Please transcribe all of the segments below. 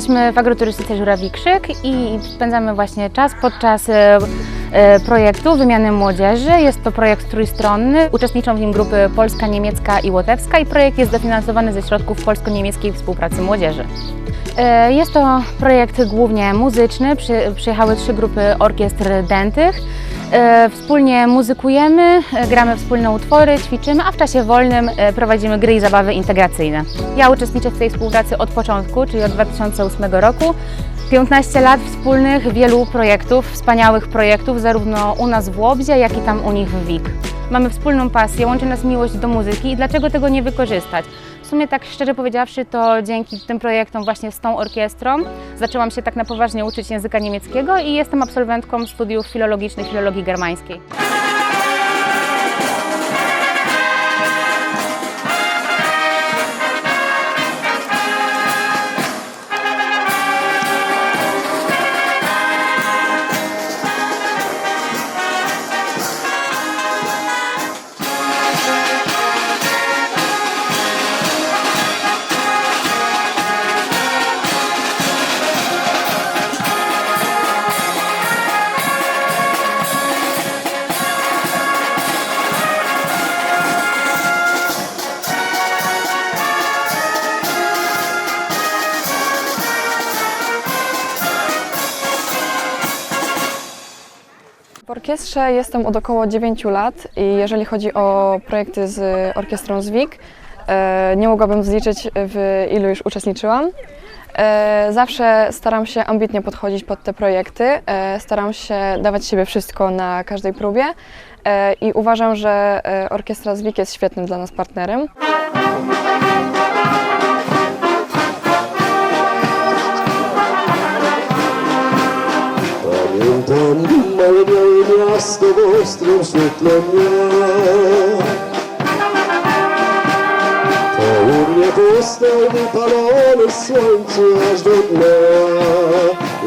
Jesteśmy w agroturystyce Żurawi Krzyk i spędzamy właśnie czas podczas e, e, projektu wymiany młodzieży. Jest to projekt trójstronny. Uczestniczą w nim grupy polska, niemiecka i łotewska i projekt jest dofinansowany ze środków polsko-niemieckiej współpracy młodzieży. E, Jest to projekt głównie muzyczny. Przy, przyjechały trzy grupy orkiestr dętych. E, Wspólnie muzykujemy, e, gramy wspólne utwory, ćwiczymy, a w czasie wolnym e, prowadzimy gry i zabawy integracyjne. Ja uczestniczę w tej współpracy od początku, czyli od 2008 roku. 15 lat wspólnych, wielu projektów, wspaniałych projektów, zarówno u nas w Łobzie, jak i tam u nich w WIK. Mamy wspólną pasję, łączy nas miłość do muzyki i dlaczego tego nie wykorzystać? Sumie tak szczerze powiedziawszy, to dzięki tym projektom właśnie z tą orkiestrą zaczęłam się tak na poważnie uczyć języka niemieckiego i jestem absolwentką studiów filologicznych filologii germańskiej. Orkiestrze jestem od około 9 lat i jeżeli chodzi o projekty z orkiestrą Zwik, e, nie mogłabym zliczyć w ilu już uczestniczyłam. E, Zawsze staram się ambitnie podchodzić pod te projekty, e, staram się dawać siebie wszystko na każdej próbie i uważam, że orkiestra Zwik jest świetnym dla nas partnerem. W ostrym świetle mnie To u mnie powstał wypalony słońcu aż do dna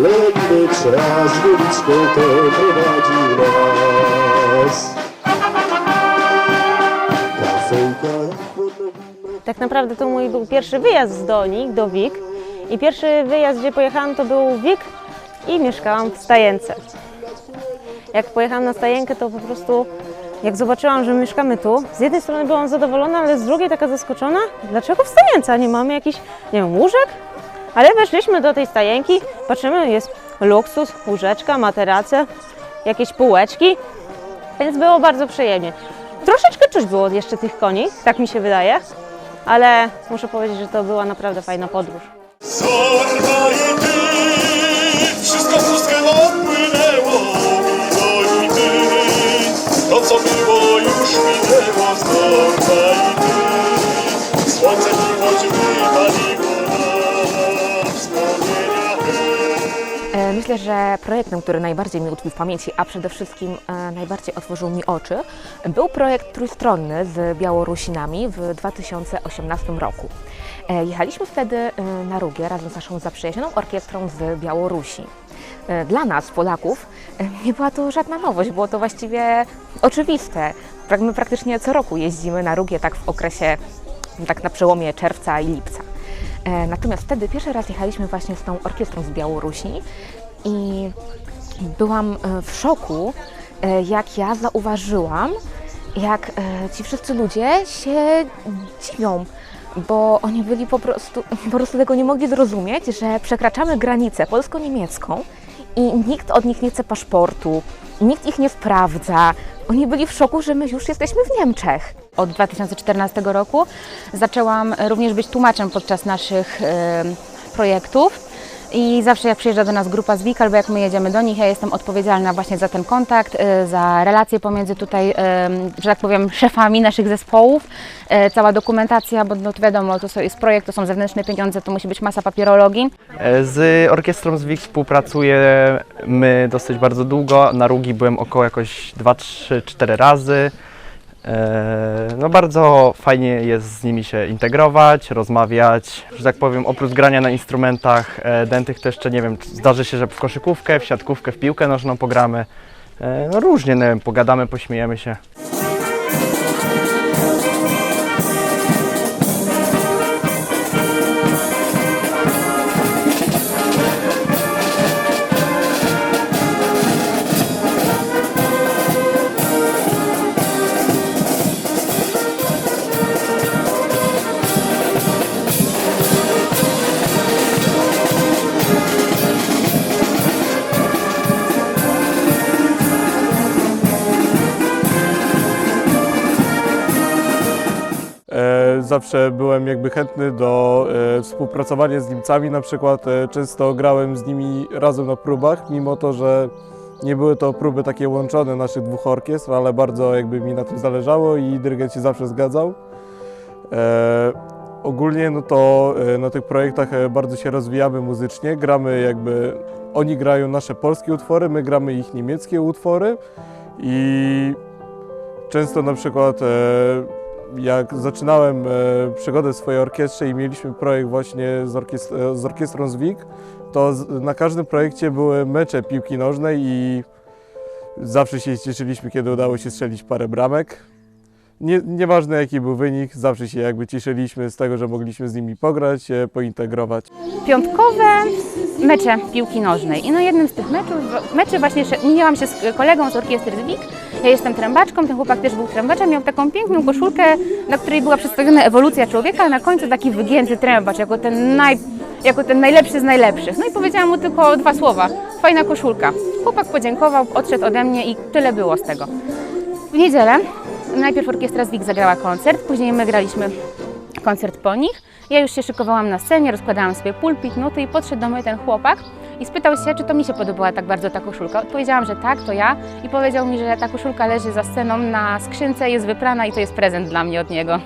Lekny czas uliczką tą prowadził nas Tak naprawdę to mój był pierwszy wyjazd do nich, do WIK. I pierwszy wyjazd, gdzie pojechałam, to był WIK i mieszkałam w Stajence. Jak pojechałam na Stajenkę, to po prostu jak zobaczyłam, że mieszkamy tu, z jednej strony byłam zadowolona, ale z drugiej taka zaskoczona, dlaczego w Stajence nie mamy jakichś, nie wiem, łóżek? Ale weszliśmy do tej Stajenki, patrzymy, jest luksus, łóżeczka, materace, jakieś półeczki, więc było bardzo przyjemnie. Troszeczkę czuć było jeszcze tych koni, tak mi się wydaje, ale muszę powiedzieć, że to była naprawdę fajna podróż. E, Myślę, że projektem, który najbardziej mi utkwił w pamięci, a przede wszystkim e, najbardziej otworzył mi oczy, był projekt trójstronny z Białorusinami w 2018 roku. E, Jechaliśmy wtedy e, na Rugię razem z naszą zaprzyjaźnioną orkiestrą z Białorusi. E, Dla nas, Polaków, e, nie była to żadna nowość, było to właściwie oczywiste. My praktycznie co roku jeździmy na Rugię, tak w okresie, tak na przełomie czerwca i lipca. E, Natomiast wtedy pierwszy raz jechaliśmy właśnie z tą orkiestrą z Białorusi i byłam e, w szoku, e, jak ja zauważyłam, jak ci wszyscy ludzie się dziwią, bo oni byli po prostu, po prostu tego nie mogli zrozumieć, że przekraczamy granicę polsko-niemiecką i nikt od nich nie chce paszportu, nikt ich nie sprawdza. Oni byli w szoku, że my już jesteśmy w Niemczech. Od 2014 roku zaczęłam również być tłumaczem podczas naszych projektów. I zawsze jak przyjeżdża do nas grupa z WIK albo jak my jedziemy do nich, ja jestem odpowiedzialna właśnie za ten kontakt, e, za relacje pomiędzy tutaj, e, że tak powiem, szefami naszych zespołów. E, Cała dokumentacja, bo no to wiadomo, to jest projekt, to są zewnętrzne pieniądze, to musi być masa papierologii. Z orkiestrą Zwik współpracujemy dosyć bardzo długo. Na Rugi byłem około jakoś 2, 3, 4 razy. E, No bardzo fajnie jest z nimi się integrować, rozmawiać. Że tak powiem, oprócz grania na instrumentach e, dętych to jeszcze, nie wiem, zdarzy się, że w koszykówkę, w siatkówkę, w piłkę nożną pogramy. E, No różnie, nie wiem, pogadamy, pośmiejemy się. Zawsze byłem jakby chętny do e, współpracowania z Niemcami. Na przykład e, często grałem z nimi razem na próbach, mimo to, że nie były to próby takie łączone naszych dwóch orkiestr, ale bardzo jakby mi na tym zależało i dyrygent się zawsze zgadzał. E, ogólnie no to na tych projektach bardzo się rozwijamy muzycznie, gramy jakby, oni grają nasze polskie utwory, my gramy ich niemieckie utwory i często na przykład jak zaczynałem e, przygodę swojej orkiestrze i mieliśmy projekt właśnie z, e, z orkiestrą Zwik, to na każdym projekcie były mecze piłki nożnej i zawsze się cieszyliśmy, kiedy udało się strzelić parę bramek. Nie, nieważne jaki był wynik, zawsze się jakby cieszyliśmy z tego, że mogliśmy z nimi pograć, e, pointegrować. Piątkowe mecze piłki nożnej. I na jednym z tych meczów, meczy właśnie mijałam się z kolegą z orkiestry Zwik. Ja jestem trębaczką, ten chłopak też był trębaczem, miał taką piękną koszulkę, na której była przedstawiona ewolucja człowieka, a na końcu taki wygięty trębacz, jako ten, naj, jako ten najlepszy z najlepszych. No i powiedziałam mu tylko dwa słowa. Fajna koszulka. Chłopak podziękował, odszedł ode mnie i tyle było z tego. W niedzielę najpierw orkiestra Zwik zagrała koncert, później my graliśmy koncert po nich. Ja już się szykowałam na scenie, rozkładałam sobie pulpit, nuty i podszedł do mnie ten chłopak i spytał się, czy to mi się podobała tak bardzo ta koszulka. Odpowiedziałam, że tak, to ja i powiedział mi, że ta koszulka leży za sceną na skrzynce, jest wyprana i to jest prezent dla mnie od niego.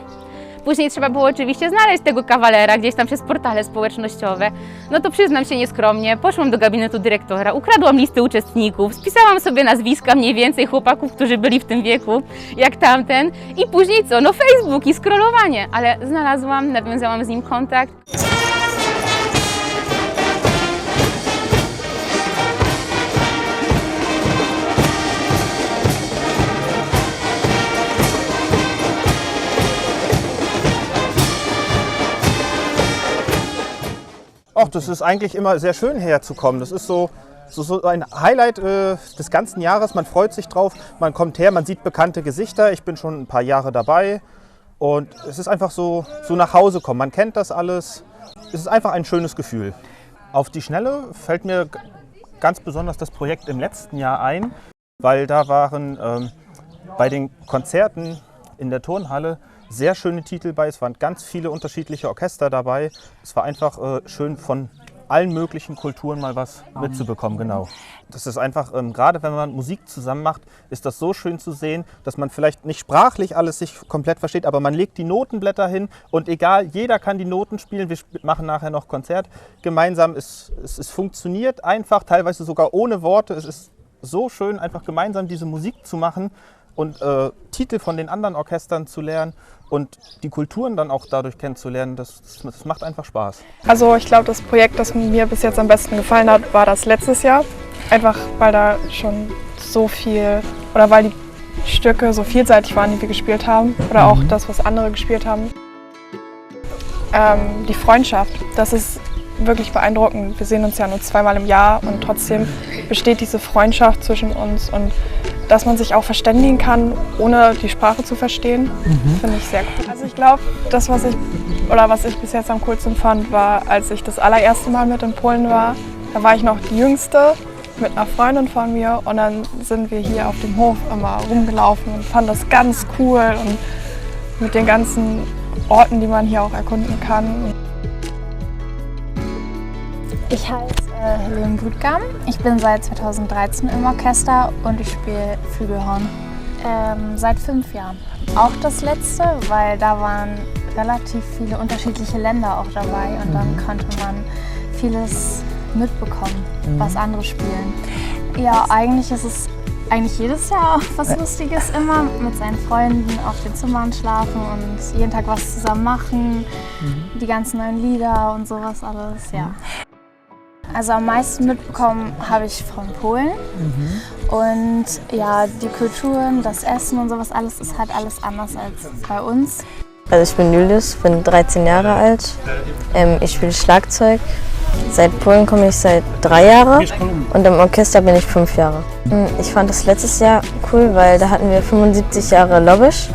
Później trzeba było oczywiście znaleźć tego kawalera gdzieś tam przez portale społecznościowe. No to przyznam się nieskromnie, poszłam do gabinetu dyrektora, ukradłam listy uczestników, spisałam sobie nazwiska mniej więcej chłopaków, którzy byli w tym wieku, jak tamten i później co? No Facebook i scrollowanie, ale znalazłam, nawiązałam z nim kontakt. Och, das ist eigentlich immer sehr schön herzukommen. Das ist so, so, so ein Highlight äh, des ganzen Jahres. Man freut sich drauf, man kommt her, man sieht bekannte Gesichter. Ich bin schon ein paar Jahre dabei und es ist einfach so, so nach Hause kommen. Man kennt das alles. Es ist einfach ein schönes Gefühl. Auf die Schnelle fällt mir ganz besonders das Projekt im letzten Jahr ein, weil da waren ähm, bei den Konzerten in der Turnhalle sehr schöne Titel bei. Es waren ganz viele unterschiedliche Orchester dabei. Es war einfach äh, schön von allen möglichen Kulturen mal was mitzubekommen, genau. Das ist einfach, ähm, gerade wenn man Musik zusammen macht, ist das so schön zu sehen, dass man vielleicht nicht sprachlich alles sich komplett versteht, aber man legt die Notenblätter hin und egal, jeder kann die Noten spielen. Wir machen nachher noch Konzert gemeinsam. Es, es, es funktioniert einfach, teilweise sogar ohne Worte. Es ist so schön, einfach gemeinsam diese Musik zu machen und äh, Titel von den anderen Orchestern zu lernen und die Kulturen dann auch dadurch kennenzulernen. Das, das, macht einfach Spaß. Also ich glaube, das Projekt, das mir bis jetzt am besten gefallen hat, war das letztes Jahr. Einfach weil da schon so viel oder weil die Stücke so vielseitig waren, die wir gespielt haben. Oder auch das, was andere gespielt haben. Ähm, die Freundschaft, das ist wirklich beeindruckend. Wir sehen uns ja nur zweimal im Jahr und trotzdem besteht diese Freundschaft zwischen uns und dass man sich auch verständigen kann, ohne die Sprache zu verstehen, finde ich sehr cool. Also ich glaube, das, was ich oder was ich bis jetzt am coolsten fand, war, als ich das allererste Mal mit in Polen war. Da war ich noch die Jüngste mit einer Freundin von mir und dann sind wir hier auf dem Hof immer rumgelaufen und fanden das ganz cool und mit den ganzen Orten, die man hier auch erkunden kann. Ich heiße äh, Helene Brüdgam. Ich bin seit 2013 im Orchester und ich spiele Flügelhorn. Ähm, seit fünf Jahren. Auch das letzte, weil da waren relativ viele unterschiedliche Länder auch dabei und dann konnte man vieles mitbekommen, was andere spielen. Ja, eigentlich ist es eigentlich jedes Jahr was Lustiges immer, mit seinen Freunden auf den Zimmern schlafen und jeden Tag was zusammen machen, die ganzen neuen Lieder und sowas alles, ja. Also am meisten mitbekommen habe ich von Polen. Und ja, die Kulturen, das Essen und sowas alles ist halt alles anders als bei uns. Also ich bin Julius, bin 13 Jahre alt. Ähm, ich spiele Schlagzeug. Seit Polen komme ich seit drei Jahren und im Orchester bin ich fünf Jahre. Mm, Ich fand das letztes Jahr cool, weil da hatten wir 75 Jahre Lobbysch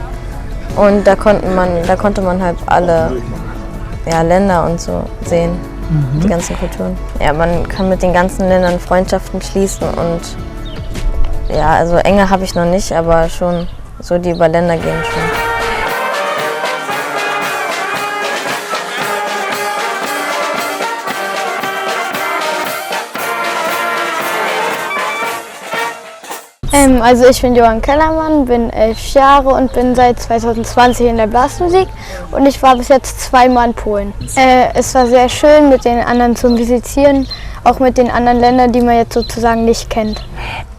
und da, konnten man, da konnte man halt alle ja, Länder und so sehen, die ganzen Kulturen. Ja, man kann mit den ganzen Ländern Freundschaften schließen und ja, also enge habe ich noch nicht, aber schon so die über Länder gehen schon. Ähm, also ich bin Johann Kellermann, bin elf Jahre und bin seit 2020 in der Blasmusik und ich war bis jetzt zweimal in Polen. Äh, es war sehr schön, mit den anderen zu musizieren, auch mit den anderen Ländern, die man jetzt sozusagen nicht kennt.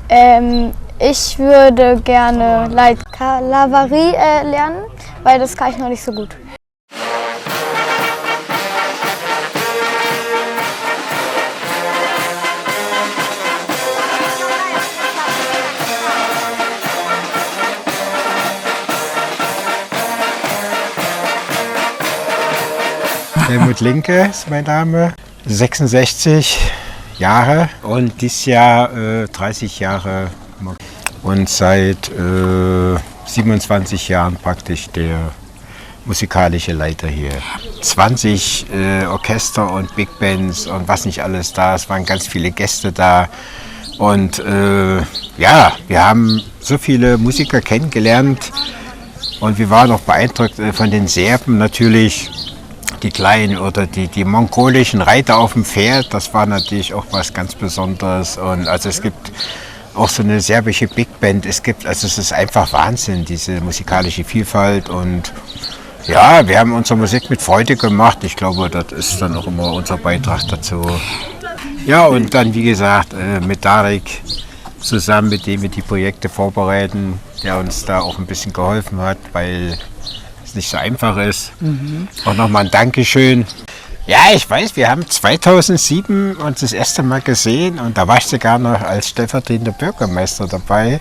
Ähm, ich würde gerne Light äh, lernen, weil das kann ich noch nicht so gut. Helmut Linke ist mein Name, 66 Jahre und dieses Jahr äh, 30 Jahre und seit äh, 27 Jahren praktisch der musikalische Leiter hier. 20 äh, Orchester und Big Bands und was nicht alles da. Es waren ganz viele Gäste da. Und äh, ja, wir haben so viele Musiker kennengelernt und wir waren auch beeindruckt äh, von den Serben natürlich die kleinen oder die, die mongolischen Reiter auf dem Pferd, das war natürlich auch was ganz Besonderes. Und also es gibt auch so eine serbische Big Band. Es gibt, also es ist einfach Wahnsinn, diese musikalische Vielfalt. Und ja, wir haben unsere Musik mit Freude gemacht. Ich glaube, das ist dann auch immer unser Beitrag dazu. Ja, und dann, wie gesagt, äh, mit Darek zusammen, mit dem wir die Projekte vorbereiten, der uns da auch ein bisschen geholfen hat, weil es nicht so einfach ist. Und nochmal ein Dankeschön. Ja, ich weiß, wir haben 2007 uns das erste Mal gesehen und da warst du gar noch als stellvertretender Bürgermeister dabei,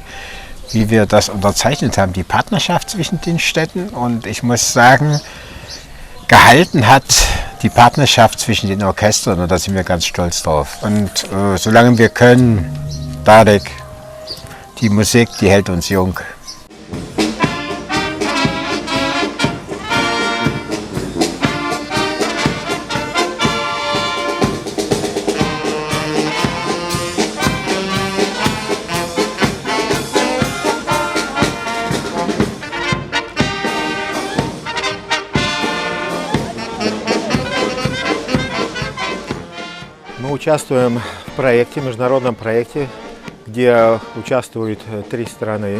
wie wir das unterzeichnet haben, die Partnerschaft zwischen den Städten. Und ich muss sagen, gehalten hat die Partnerschaft zwischen den Orchestern und da sind wir ganz stolz drauf. Und äh, solange wir können, Darek, die Musik, die hält uns jung. Участвуем в проекте, международном проекте, где участвуют три страны.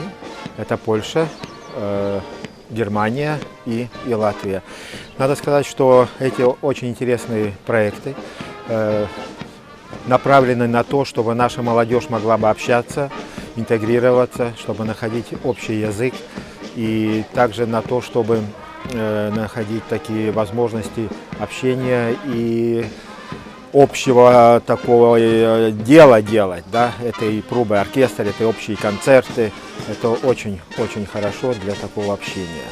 Это Польша, э, Германия и, и Латвия. Надо сказать, что эти очень интересные проекты э, направлены на то, чтобы наша молодежь могла бы общаться, интегрироваться, чтобы находить общий язык и также на то, чтобы э, находить такие возможности общения и общего такого э, дела делать, да, это и пробы оркестра, это и общие концерты, это очень-очень хорошо для такого общения.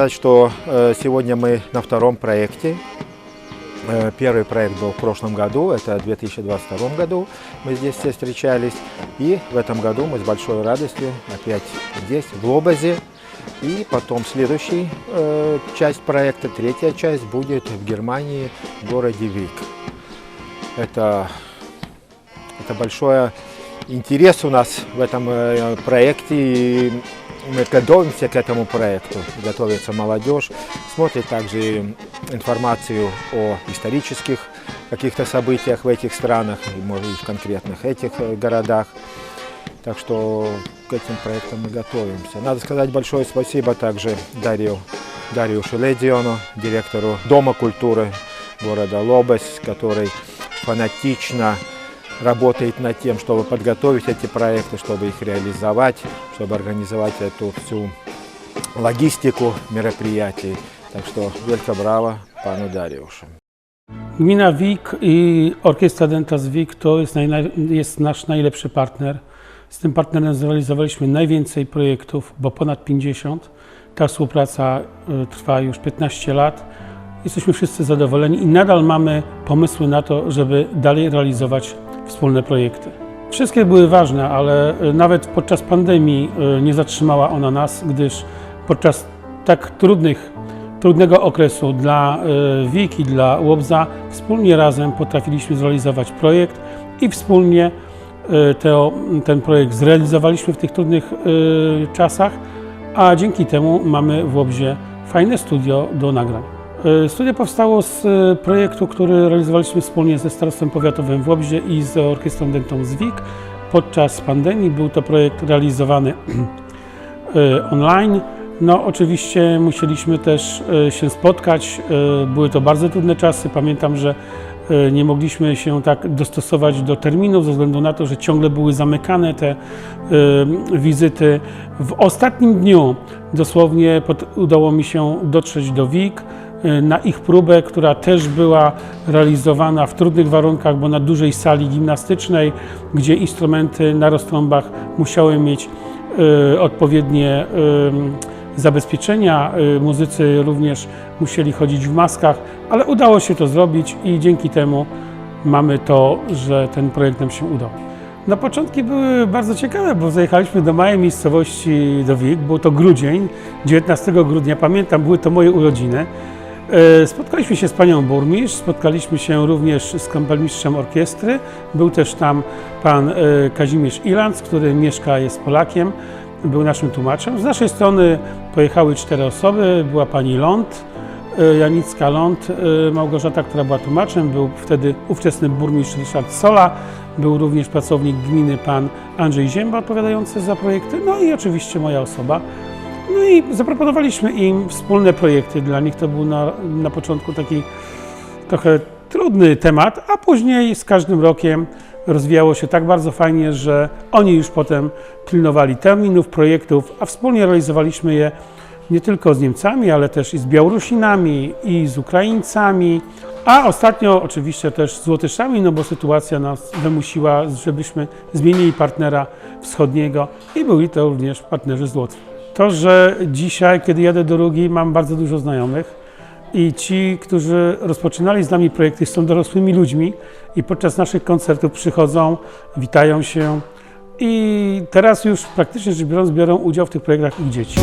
Сказать, что э, сегодня мы на втором проекте. Э, Первый проект был в прошлом году, это в 2022 году. Мы здесь все встречались. И в этом году мы с большой радостью опять здесь, в Лобазе. И потом следующая э, часть проекта, третья часть будет в Германии, в городе Вик. Это, это большой интерес у нас в этом э, проекте. И мы готовимся к этому проекту. Готовится молодежь, смотрит также информацию о исторических каких-то событиях в этих странах, и, может быть, в конкретных этих э, городах. Так что к этим проектам мы готовимся. Надо сказать большое спасибо также Дарью, Дарью Шеледиону, директору Дома культуры города Лобес, который фанатично работает над тем, чтобы подготовить эти проекты, чтобы их реализовать, чтобы организовать эту всю логистику мероприятий. Так что wielka brawa panu Dariuszu. Gmina WIK i Orkiestra Dentas WIK to jest, naj, jest nasz najlepszy partner. Z tym partnerem zrealizowaliśmy najwięcej projektów, bo ponad 50. Ta współpraca y, trwa już 15 lat. Jesteśmy wszyscy zadowoleni i nadal mamy pomysły na to, żeby dalej realizować wspólne projekty. Wszystkie były ważne, ale y, nawet podczas pandemii y, nie zatrzymała ona nas, gdyż podczas tak trudnych, trudnego okresu dla y, WIK i dla Łobza wspólnie razem potrafiliśmy zrealizować projekt i wspólnie e, to, ten projekt zrealizowaliśmy w tych trudnych czasach, a dzięki temu mamy w Łobzie fajne studio do nagrań. E, Studio powstało z e, projektu, który realizowaliśmy wspólnie ze Starostwem Powiatowym w Łobzie i z Orkiestrą Dentą Zwik. Podczas pandemii był to projekt realizowany e, online. No oczywiście musieliśmy też się spotkać. Były to bardzo trudne czasy. Pamiętam, że nie mogliśmy się tak dostosować do terminów ze względu na to, że ciągle były zamykane te wizyty. W ostatnim dniu dosłownie pod, udało mi się dotrzeć do WIG e, na ich próbę, która też była realizowana w trudnych warunkach, bo na dużej sali gimnastycznej, gdzie instrumenty na roztrąbach musiały mieć e, odpowiednie e, zabezpieczenia. Muzycy również musieli chodzić w maskach, ale udało się to zrobić i dzięki temu mamy to, że ten projekt nam się udał. Na początki były bardzo ciekawe, bo zajechaliśmy do małej miejscowości do Wik, był to grudzień, 19 grudnia, pamiętam, były to moje urodziny. E, Spotkaliśmy się z panią burmistrz, spotkaliśmy się również z kapelmistrzem orkiestry. Był też tam pan e, Kazimierz Ilanc, który mieszka, jest Polakiem, był naszym tłumaczem. Z naszej strony pojechały cztery osoby, była pani Ląd, e, Janicka Ląd, Małgorzata, która była tłumaczem, był wtedy ówczesny burmistrz Ryszard Sola, był również pracownik gminy pan Andrzej Zięba odpowiadający za projekty, no i oczywiście moja osoba. No i zaproponowaliśmy im wspólne projekty. Dla nich to był na, na początku taki trochę trudny temat, a później z każdym rokiem rozwijało się tak bardzo fajnie, że oni już potem pilnowali terminów, projektów, a wspólnie realizowaliśmy je nie tylko z Niemcami, ale też i z Białorusinami, i z Ukraińcami, a ostatnio oczywiście też z Łotyszami, no bo sytuacja nas wymusiła, żebyśmy zmienili partnera wschodniego i byli to również partnerzy z Łotwy. To, że dzisiaj, kiedy jadę do Rugi, mam bardzo dużo znajomych i ci, którzy rozpoczynali z nami projekty, są dorosłymi ludźmi i podczas naszych koncertów przychodzą, witają się i teraz już praktycznie rzecz biorąc biorą udział w tych projektach ich dzieci.